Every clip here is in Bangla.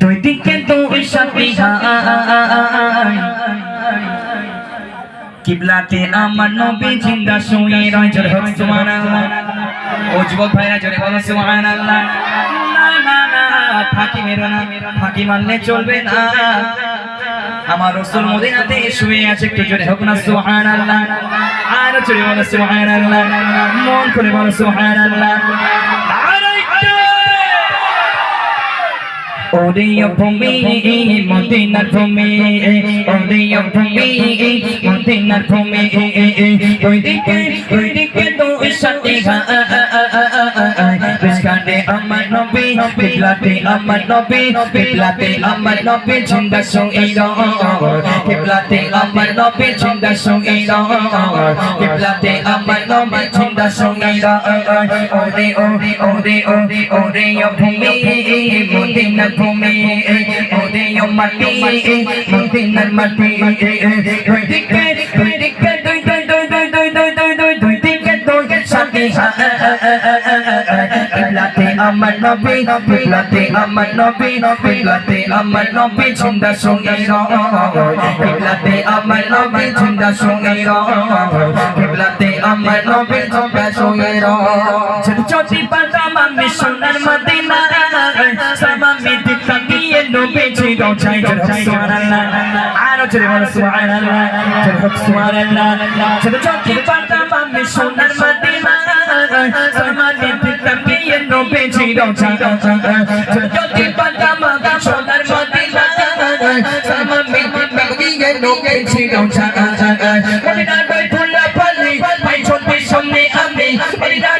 দুই দিকে দুই সাথী কিবলাতে আমার নবী জিন্দা শুয়ে রয়, জোরে হোক সুবহানাল্লাহ। ও যুবক ভাইরা, জোরে বলো, সুবহানাল্লাহ। ফাঁকি মেরো না ফাঁকি মারলে চলবে না। আমার রসুল মদিনাতে শুয়ে আছে, একটু জোরে হোক না, সুবহানাল্লাহ। আর জোরে বলো, সুবহানাল্লাহ। মন করে বলো, সুবহানাল্লাহ। ওরে ভূমি মদিনার ভূমি ওরে ভূমি মদিনার ভূমি ওই দিকে সাথে বিস্কাটে আমার নবী কিবলাতে আমার নবী কিবলাতে আমার নবী ঝুন্ডা সঙ্গে কিবলাতে আমার নবী ঝুন্ডা সঙ্গে কিবলাতে আমার নবী ঝুন্ডা সঙ্গে ওরে ওরে ওরে ওরে ওরে ভূমি মদিনার ভূমি ওরে মাটি মদিনার মাটি দিকে দিকে কিবলাতে আমার নবী কিবলাতে আমার নবী কিবলাতে আমার নবী ঝুন্ডা সঙ্গে কিবলাতে আমার নবী ঝুন্ডা সঙ্গে কিবলাতে আমার নবী ঝুন্ডা সঙ্গে ছোট পাতা মামি সোনার মদিনা সামামি দিকা দিয়ে নবী ছিল চাই সুবহানাল্লাহ আর জোরে বলো সুবহানাল্লাহ জোরে নবী সোনার মদিনা সম্মানিত তাকিয়ে নবী চির যদি পাতাম সোনার মদিনা সম্মানিত তাকিয়ে নবী চির মদিনা নয় ফুল পালি ভাই সন্ধ্যে সামনে আমি মদিনা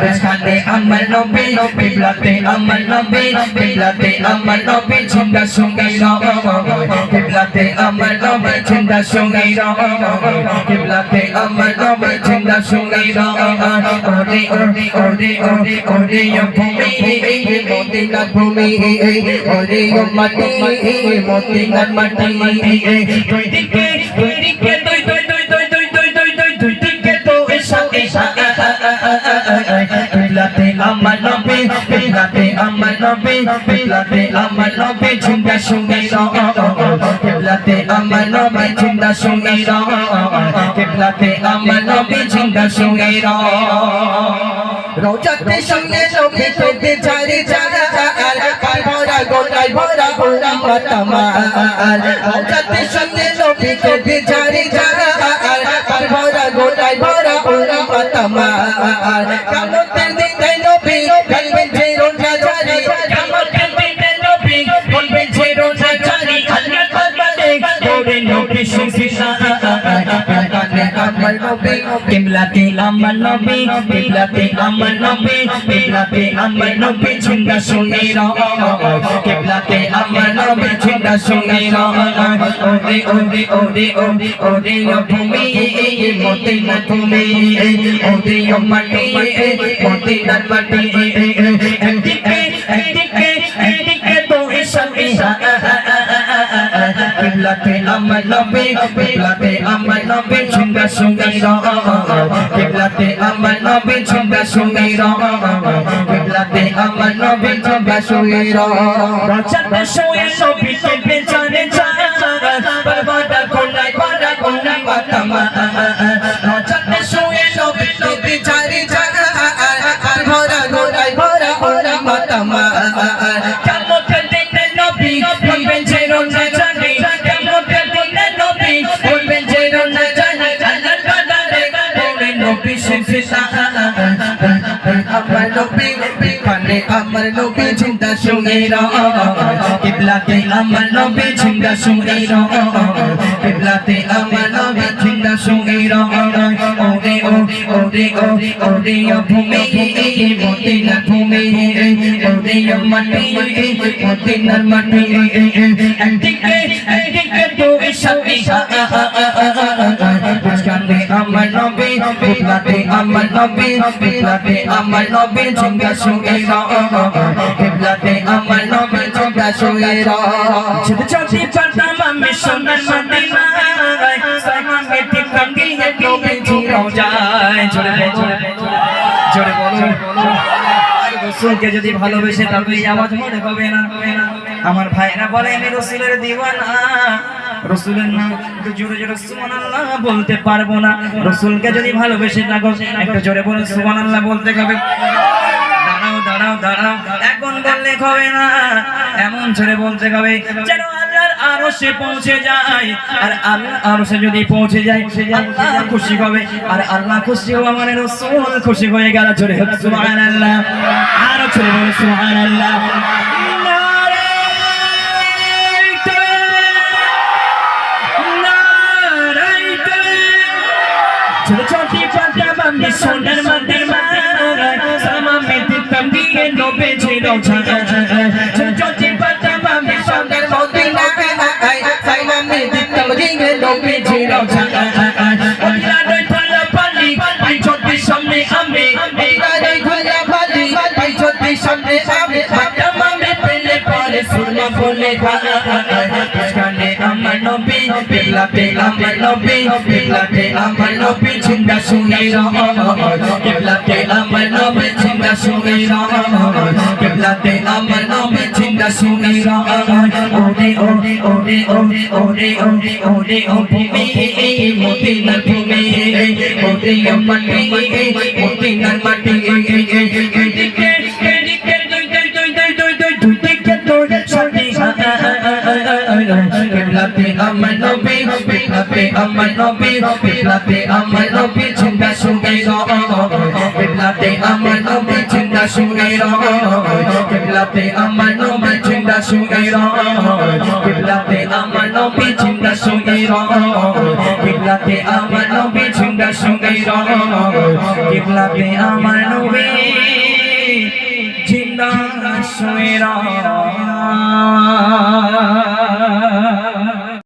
বিছানে আমার নবী কিবলাতে আমার নবী কিবলাতে আমার নবী ঝিন্দা সঙ্গে কিবলাতে আমার নবী ঝিন্দা সঙ্গে কিবলাতে আমার নবী ঝিন্দা সঙ্গে ওরে ওরে ওরে ওরে ওরে ভূমি মদিনার ভূমি ওরে মাটি মদিনার মাটি দুই দিকে আমার নবী, পিলাতে আমার নবী, পিলাতে আমার নবী ঝুমকা সঙ্গে পিলাতে আমার নবী ঝুমকা সঙ্গে পিলাতে আমার নবী ঝুমকা সঙ্গে রোজাতে সঙ্গে নবী তোকে চারি চারা ভরা সঙ্গে নবী চারি চারা গোটাই ভরা ভরা মাতামা আমার নবী, কিবলাতে আমার নবী, কিবলাতে আমার নবী, কিবলাতে আমার নবী, ঝুঙ্গা শুনে কিবলাতে আমার নবী, ঝুঙ্গা শুনে ওরে ওরে ওরে ওরে ওরে ভূমি মদিনা ভূমি ওরে মাটি মদিনা মাটি কেবলাতে আমার নবী কেবলাতে আমার নবী ঝুমকা সুমি র কেবলাতে আমার নবী ঝুমকা সুমি র আমার নবী ঝুমকা সুমি র রচনা শুয়ে নবীকে বেচারে যা বরবাদ কোনায় বারা কোনায় মাতামা রচনা আমার নবী কানে আমার নবী জিন্দা শুনে কিবলাতে আমার নবী ঝিঙ্গা শুনে র আমার নবী ঝিঙ্গা শুনে ওরে ওরে ওরে ওরে ওরে ভূমি মদিনা ভূমি ওরে মাটি মদিনার মাটি একদিকে একদিকে তো সাথে কান্দে আমার নবী কিবলাতে আমার নবী কিবলাতে আমার নবী জিন্দা শুয়ে কিবলাতে আমার নবী জিন্দা শুয়ে রহ ছোট ছোট পর্দাম আমি মদিনা সামান বেটি কাঙ্গি নবী জি রওজায় জোরে জোরে জোরে বলো আর গোসলকে যদি ভালোবেসে তবে আওয়াজ মনে হবে না হবে না আমার ভাইরা বলে, আমি রসুলের দিওয়ানা। রসুলের নাম জোরে জোরে সুবহানাল্লাহ বলতে পারব না। রসুলকে যদি ভালোবেসে থাকো, একটু জোরে বলো সুবহানাল্লাহ বলতে হবে দাঁড়াও দাঁড়াও দাঁড়াও। এখন বললে না। এমন বলতে হবে যেন আল্লাহর পৌঁছে যায়। আর আল্লাহ যদি পৌঁছে যায়, আল্লাহ খুশি হবে। আর আল্লাহ খুশি হওয়া মানে খুশি হয়ে সোনার মাটির মারায় সামা মেতে তম্বিয়ে নোবে ছিল ছোট ছোটি পাতা বাম্বি সোনার মদিনা আই সাইমামে দিতাম রিঙে লোপে ছিল ওদিলা দই ফলা পালি পাই ছোটি সামনে আমি তারে খোলা বালি পাই ছোটি সামনে আমি পাতা মামে পেলে পরে সুরমা বলে গানে আমার নবী পেলাতে আমার নবী পেলাতে আমার নবী চিন্তা শুনে পেলাতে আমার নবী চিন্তা শুনে পেলাতে আমার নবী চিন্তা শুনে ওরে ওরে ওরে ওরে ওরে ওরে ওরে ও ভূমি মদিনার ভূমি ওরে মদিনার মাটি এদিকে এদিকে পেলাতে আমার নবী পেলাতে আমার নবী পেলাতে আমার নবী চিন্তা শুনে পেলাতে আমার নবী চিন্তা শুনে পেলাতে আমার নবী চিন্তা শুনে পেলাতে আমার নবী চিন্তা শুনে পেলাতে আমার নবী চিন্তা শুনে পেলাতে আমার নবী জিন্দা শুয়ে